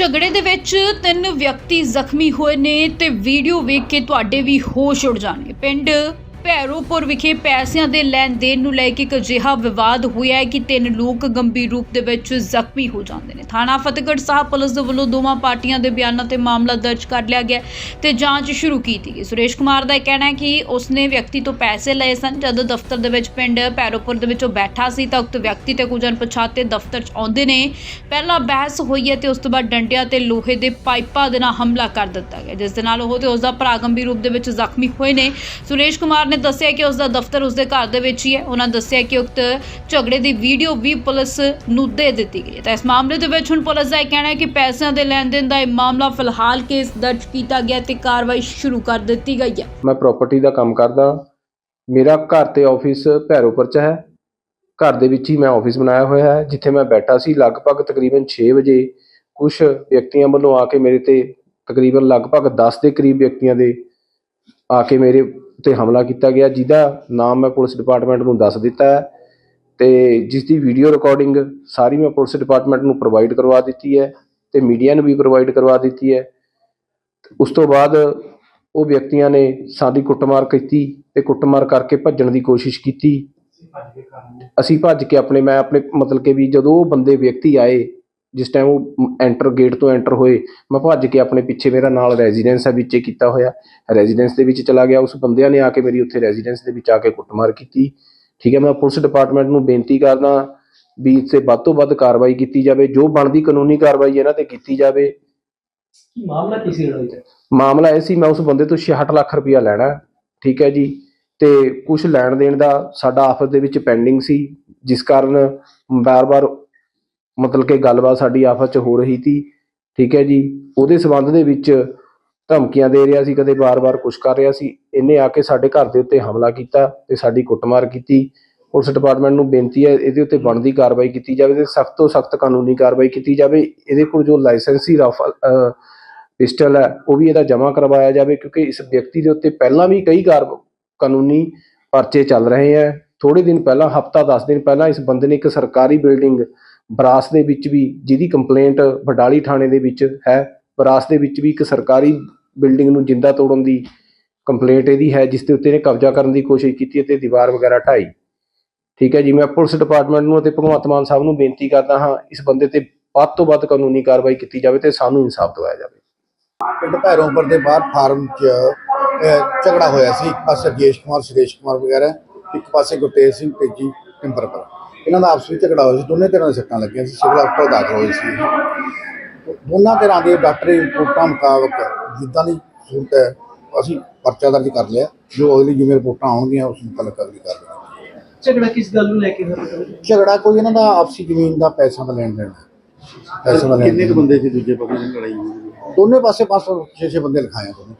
ਝਗੜੇ ਦੇ ਵਿੱਚ ਤਿੰਨ ਵਿਅਕਤੀ ਜ਼ਖਮੀ ਹੋਏ ਨੇ ਤੇ ਵੀਡੀਓ ਵੇਖ ਕੇ ਤੁਹਾਡੇ ਵੀ ਹੋਸ਼ ਉੱਡ ਜਾਣਗੇ। ਪਿੰਡ ਭੈਰੋਪੁਰ ਵਿਖੇ ਪੈਸਿਆਂ ਦੇ ਲੈਣ ਦੇਣ ਨੂੰ ਲੈ ਕੇ ਇੱਕ ਅਜਿਹਾ ਵਿਵਾਦ ਹੋਇਆ ਹੈ ਕਿ ਤਿੰਨ ਲੋਕ ਗੰਭੀਰ ਰੂਪ ਦੇ ਵਿੱਚ ਜ਼ਖਮੀ ਹੋ ਜਾਂਦੇ ਨੇ। ਥਾਣਾ ਫਤਿਹਗੜ੍ਹ ਸਾਹਿਬ ਪੁਲਿਸ ਦੇ ਵੱਲੋਂ ਦੋਵਾਂ ਪਾਰਟੀਆਂ ਦੇ ਬਿਆਨਾਂ ਤੇ ਮਾਮਲਾ ਦਰਜ ਕਰ ਲਿਆ ਗਿਆ ਤੇ ਜਾਂਚ ਸ਼ੁਰੂ ਕੀਤੀ ਗਈ। ਸੁਰੇਸ਼ ਕੁਮਾਰ ਦਾ ਇਹ ਕਹਿਣਾ ਹੈ ਕਿ ਉਸਨੇ ਵਿਅਕਤੀ ਤੋਂ ਪੈਸੇ ਲਏ ਸਨ। ਜਦੋਂ ਦਫ਼ਤਰ ਦੇ ਵਿੱਚ ਪਿੰਡ ਭੈਰੋਪੁਰ ਦੇ ਵਿੱਚੋਂ ਬੈਠਾ ਸੀ ਤਾਂ ਉਕਤ ਵਿਅਕਤੀ ਤੇ ਕੁਝ ਅਣਪਛਾਤੇ ਦਫ਼ਤਰ 'ਚ ਆਉਂਦੇ ਨੇ। ਪਹਿਲਾਂ ਬਹਿਸ ਹੋਈ ਹੈ ਤੇ ਉਸ ਤੋਂ ਬਾਅਦ ਡੰਡਿਆਂ ਤੇ ਲੋਹੇ ਦੇ ਪਾਈਪਾਂ ਦੇ ਨਾਲ ਹਮਲਾ ਕਰ ਦਿੱਤਾ ਗਿਆ, ਜਿਸ ਦੇ ਨਾਲ ਉਹ ਤੇ ਉਸ ਦਾ ਭਰਾ ਗੰਭੀਰ ਰੂਪ ਦੇ ਵਿੱਚ ਜ਼ਖਮੀ ਹੋਏ ਨੇ। ਸੁਰੇਸ਼ ਕੁਮਾਰ ਨੇ ਦੱਸਿਆ ਕਿ ਉਸ ਦਾ ਦਫ਼ਤਰ ਉਸ ਦੇ ਘਰ ਦੇ ਵਿੱਚ ਹੀ ਹੈ। ਉਹਨਾਂ ਦੱਸਿਆ ਕਿ ਉਕਤ ਝਗੜੇ ਦੀ ਵੀਡੀਓ ਵੀ ਪੁਲਿਸ ਨੂੰ ਦੇ ਦਿੱਤੀ ਗਈ ਹੈ। ਤਾਂ ਇਸ ਮਾਮਲੇ ਦੇ ਵਿੱਚ ਹੁਣ ਪੁਲਿਸ ਦਾ ਇਹ ਕਹਿਣਾ ਹੈ ਕਿ ਪੈਸਿਆਂ ਦੇ ਲੈਣ ਦੇਣ ਦਾ ਇਹ ਮਾਮਲਾ ਫਿਲਹਾਲ ਕੇਸ ਦਰਜ ਕੀਤਾ ਗਿਆ ਤੇ ਕਾਰਵਾਈ ਸ਼ੁਰੂ ਕਰ ਦਿੱਤੀ ਗਈ ਹੈ। ਮੈਂ ਪ੍ਰਾਪਰਟੀ ਦਾ ਕੰਮ ਕਰਦਾ। ਮੇਰਾ ਘਰ ਤੇ ਆਫਿਸ ਭੈਰੋਪੁਰ ਚ ਹੈ। ਘਰ ਦੇ ਵਿੱਚ ਹੀ ਮੈਂ ਆਫਿਸ ਬਣਾਇਆ ਹੋਇਆ ਹੈ, ਜਿੱਥੇ ਮੈਂ ਬੈਠਾ ਸੀ ਲਗਭਗ ਤਕਰੀਬਨ 6 ਵਜੇ। ਕੁਝ ਵਿਅਕਤੀਆਂ ਵੱਲੋਂ ਆ ਕੇ ਮੇਰੇ ਤੇ ਤਕਰੀਬਨ ਲਗਭਗ 10 ਦੇ ਕਰੀਬ ਵਿਅਕਤੀਆਂ ਦੇ ਆ ਕੇ ਮੇਰੇ ਉੱਤੇ ਹਮਲਾ ਕੀਤਾ ਗਿਆ, ਜਿਹਦਾ ਨਾਮ ਮੈਂ ਪੁਲਿਸ ਡਿਪਾਰਟਮੈਂਟ ਨੂੰ ਦੱਸ ਦਿੱਤਾ ਹੈ ਤੇ ਜਿਸ ਦੀ ਵੀਡੀਓ ਰਿਕਾਰਡਿੰਗ ਸਾਰੀ ਮੈਂ ਪੁਲਿਸ ਡਿਪਾਰਟਮੈਂਟ ਨੂੰ ਪ੍ਰੋਵਾਈਡ ਕਰਵਾ ਦਿੱਤੀ ਹੈ ਤੇ ਮੀਡੀਆ ਨੂੰ ਵੀ ਪ੍ਰੋਵਾਈਡ ਕਰਵਾ ਦਿੱਤੀ ਹੈ। ਉਸ ਤੋਂ ਬਾਅਦ ਉਹ ਵਿਅਕਤੀਆਂ ਨੇ ਸਾਡੀ ਕੁੱਟਮਾਰ ਕੀਤੀ ਤੇ ਕੁੱਟਮਾਰ ਕਰਕੇ ਭੱਜਣ ਦੀ ਕੋਸ਼ਿਸ਼ ਕੀਤੀ। ਅਸੀਂ ਭੱਜ ਕੇ ਆਪਣੇ, ਮੈਂ ਆਪਣੇ ਮਤਲਬ ਕਿ ਵੀ ਜਦੋਂ ਉਹ ਬੰਦੇ ਵਿਅਕਤੀ ਆਏ ਜਿਸ ਟਾਈਮ ਉਹ ਐਂਟਰ ਗੇਟ ਤੋਂ ਐਂਟਰ ਹੋਏ ਮੈਂ ਭੱਜ ਕੇ ਆਪਣੇ ਪਿੱਛੇ ਮੇਰਾ ਨਾਲ ਰੈਜ਼ੀਡੈਂਸ ਹੈ ਵਿੱਚੇ ਕੀਤਾ ਹੋਇਆ। ਰੈਜ਼ੀਡੈਂਸ ਦੇ ਵਿੱਚ ਚਲਾ ਗਿਆ। ਉਸ ਬੰਦਿਆਂ ਨੇ ਆ ਕੇ ਮੇਰੀ ਉੱਥੇ ਰੈਜ਼ੀਡੈਂਸ ਦੇ ਵਿੱਚ ਆ ਕੇ ਕੁੱਟਮਾਰ ਕੀਤੀ। ਠੀਕ ਹੈ ਮੈਂ ਪੁਲਿਸ ਡਿਪਾਰਟਮੈਂਟ ਨੂੰ ਬੇਨਤੀ ਕਰਦਾ ਵੀ ਇਸ ਤੇ ਵੱਧ ਤੋਂ ਵੱਧ ਕਾਰਵਾਈ ਕੀਤੀ ਜਾਵੇ। ਜੋ ਬਣਦੀ ਕਾਨੂੰਨੀ ਕਾਰਵਾਈ ਇਹਨਾਂ ਤੇ ਕੀਤੀ ਜਾਵੇ। ਕੀ ਮਾਮਲਾ ਕੀ ਸੀ ਦਾ? ਬਾਅਦ ਮਾਮਲਾ ਇਹ ਸੀ ਮੈਂ ਉਸ ਬੰਦੇ ਤੋਂ 66 ਲੱਖ ਰੁਪਇਆ ਲੈਣਾ ਹੈ, ਠੀਕ ਹੈ ਜੀ। ਤੇ ਕੁਝ ਲੈਣ ਦੇਣ ਦਾ ਸਾਡਾ ਆਪਸ ਦੇ ਵਿੱਚ ਪੈਂਡਿੰਗ ਸੀ। ਜਿਸ ਕਾਰਨ ਬਾਰ-ਬਾਰ ਮਤਲਬ ਕਿ ਗੱਲਬਾਤ ਸਾਡੀ ਆਪਸ ਚ ਹੋ ਰਹੀ ਸੀ, ਠੀਕ ਹੈ ਜੀ। ਉਹਦੇ ਸਬੰਧ ਦੇ ਵਿੱਚ ਧਮਕੀਆਂ ਦੇ ਰਿਹਾ ਸੀ, ਕਦੇ ਬਾਰ-ਬਾਰ ਕੁਝ ਕਰ ਰਿਹਾ ਸੀ। ਇਹਨੇ ਆ ਕੇ ਸਾਡੇ ਘਰ ਦੇ ਉੱਤੇ ਹਮਲਾ ਕੀਤਾ ਤੇ ਸਾਡੀ ਕੁੱਟਮਾਰ ਕੀਤੀ। ਪੁਲਿਸ ਡਿਪਾਰਟਮੈਂਟ ਨੂੰ ਬੇਨਤੀ ਹੈ, ਇਹਦੇ ਉੱਤੇ ਬਣਦੀ ਕਾਰਵਾਈ ਕੀਤੀ ਜਾਵੇ ਤੇ ਸਖਤ ਤੋਂ ਸਖਤ ਕਾਨੂੰਨੀ ਕਾਰਵਾਈ ਕੀਤੀ ਜਾਵੇ। ਇਹਦੇ ਕੋਲ ਜੋ ਲਾਇਸੈਂਸੀ ਰਾਫਲ ਪਿਸਟਲ ਹੈ, ਉਹ ਵੀ ਇਹਦਾ ਜਮ੍ਹਾਂ ਕਰਵਾਇਆ ਜਾਵੇ ਕਿਉਂਕਿ ਇਸ ਵਿਅਕਤੀ ਦੇ ਉੱਤੇ ਪਹਿਲਾਂ ਵੀ ਕਈ ਕਾਰ ਕਾਨੂੰਨੀ ਪਰਚੇ ਚੱਲ ਰਹੇ ਹੈ। ਥੋੜੇ ਦਿਨ ਪਹਿਲਾਂ, ਹਫਤਾ 10 ਦਿਨ ਪਹਿਲਾਂ ਇਸ ਬੰਦੇ ਨੇ ਇੱਕ ਸਰਕਾਰੀ ਬਿਲਡਿੰਗ ਬਰਾਸ ਦੇ ਵਿੱਚ ਵੀ ਜਿਹਦੀ ਕੰਪਲੇਂਟ ਬਡਾਲੀ ਥਾਣੇ ਦੇ ਵਿੱਚ ਹੈ, ਬਰਾਸ ਦੇ ਵਿੱਚ ਵੀ ਇੱਕ ਸਰਕਾਰੀ ਬਿਲਡਿੰਗ ਨੂੰ ਜਿੰਦਾ ਤੋੜਨ ਦੀ ਕੰਪਲੇਂਟ ਇਹਦੀ ਹੈ, ਜਿਸ ਦੇ ਉੱਤੇ ਇਹਨੇ ਕਬਜ਼ਾ ਕਰਨ ਦੀ ਕੋਸ਼ਿਸ਼ ਕੀਤੀ ਅਤੇ ਦੀਵਾਰ ਵਗੈਰਾ ਢਾਈ। ਠੀਕ ਹੈ ਜੀ, ਮੈਂ ਪੁਲਿਸ ਡਿਪਾਰਟਮੈਂਟ ਨੂੰ ਅਤੇ ਭਗਵੰਤ ਮਾਨ ਸਾਹਿਬ ਨੂੰ ਬੇਨਤੀ ਕਰਦਾ ਹਾਂ, ਇਸ ਬੰਦੇ ਤੇ ਵੱਧ ਤੋਂ ਵੱਧ ਕਾਨੂੰਨੀ ਕਾਰਵਾਈ ਕੀਤੀ ਜਾਵੇ ਤੇ ਸਾਨੂੰ ਇਨਸਾਫ ਦਿਵਾਇਆ ਜਾਵੇ। ਪਿੰਡ ਭੈਰੋਂਪੁਰ ਦੇ ਬਾਹਰ ਫਾਰਮ 'ਚ ਝਗੜਾ ਹੋਇਆ ਸੀ। ਇੱਕ ਪਾਸੇ ਰਜੇਸ਼ ਕੁਮਾਰ, ਸੁਰੇਸ਼ ਕੁਮਾਰ ਵਗੈਰਾ, ਇੱਕ ਪਾਸੇ ਗੁਰਤੇਜ ਸਿੰਘ ਤੇਜੀ ਟਿੰਬਰਪੁਰ ਇਹਨਾਂ ਦਾ ਆਪਸ ਵਿੱਚ ਝਗੜਾ ਹੋਇਆ ਸੀ ਦੋਨੇ ਧਿਰਾਂ ਦੇ ਸੱਟਾਂ ਲੱਗੀਆਂ ਸੀ ਸਿਵਲ ਹਸਪਤਾਲ ਦਾਖਲ ਹੋਏ ਸੀ। ਦੋਨਾਂ ਧਿਰਾਂ ਦੇ ਡਾਕਟਰੀ ਰਿਪੋਰਟਾਂ ਮੁਤਾਬਕ ਜਿੱਦਾਂ ਦੀ ਸੂਰਤ ਹੈ ਅਸੀਂ ਪਰਚਾ ਦਰਜ ਕਰ ਲਿਆ ਜੋ ਅਗਲੀ ਜਿਵੇਂ ਰਿਪੋਰਟਾਂ ਆਉਣਗੀਆਂ ਉਸ ਮੁਤਲਕ ਅਗਲੀ ਕਰ ਲਾਂਗੇ ਝਗੜਾ ਕਿਸ ਗੱਲ ਨੂੰ ਲੈ ਕੇ ਹੋਇਆ? ਝਗੜਾ ਕੋਈ ਇਹਨਾਂ ਦਾ ਆਪਸੀ ਜ਼ਮੀਨ ਦਾ ਪੈਸਿਆਂ ਦਾ ਲੈਣ ਦੇਣ ਹੈ। ਪੈਸਿਆਂ ਦਾ ਲੈਣ ਕਿੰਨੇ ਕੁ ਬੰਦੇ ਸੀ ਦੂਜੇ ਪੱਖ ਦੀ ਲੜਾਈ ਦੋਨੇ ਪਾਸੇ 500 600 ਬੰਦੇ ਲਿਖਾਏ ਦੋਨੇ